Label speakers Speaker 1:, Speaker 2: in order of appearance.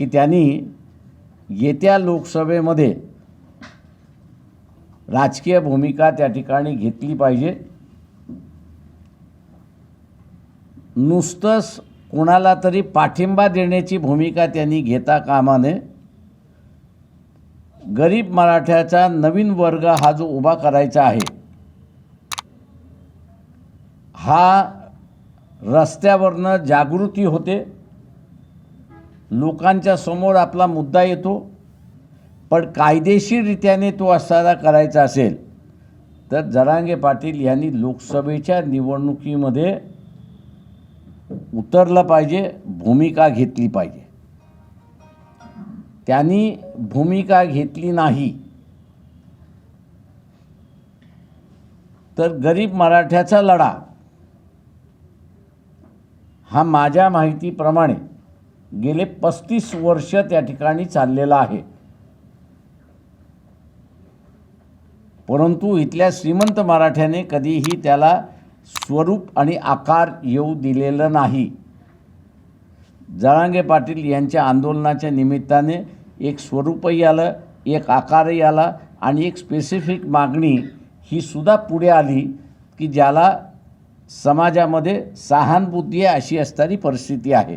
Speaker 1: की त्यांनी येत्या लोकसभेमध्ये राजकीय भूमिका त्या ठिकाणी घेतली पाहिजे. नुसतंच कोणाला तरी पाठिंबा देण्याची भूमिका त्यांनी घेता कामा नये गरीब मराठ्याचा नवीन वर्ग हा जो उभा करायचा आहे हा रस्त्यावरनं जागृती होते. लोकांच्या समोर आपला मुद्दा येतो पण कायदेशीररित्याने तो असादा करायचा असेल तर जरांगे पाटील यांनी लोकसभेच्या निवडणुकीमध्ये उतरलं पाहिजे भूमिका घेतली पाहिजे. त्यांनी भूमिका घेतली नाही. तर गरीब मराठ्याचा लढा. हा माझ्या माहितीप्रमाणे गेले पस्तीस वर्ष त्या ठिकाणी चाललेला आहे. परंतु इथल्या श्रीमंत मराठ्याने कधीही त्याला स्वरूप आणि आकार येऊ दिलेलं नाही. जळांगे पाटील यांच्या आंदोलनाच्या निमित्ताने एक स्वरूपही आलं एक आकारही आला आणि एक स्पेसिफिक मागणी ही सुद्धा पुढे आली की ज्याला समाजामध्ये सहानुभूती आहे अशी असणारी परिस्थिती आहे.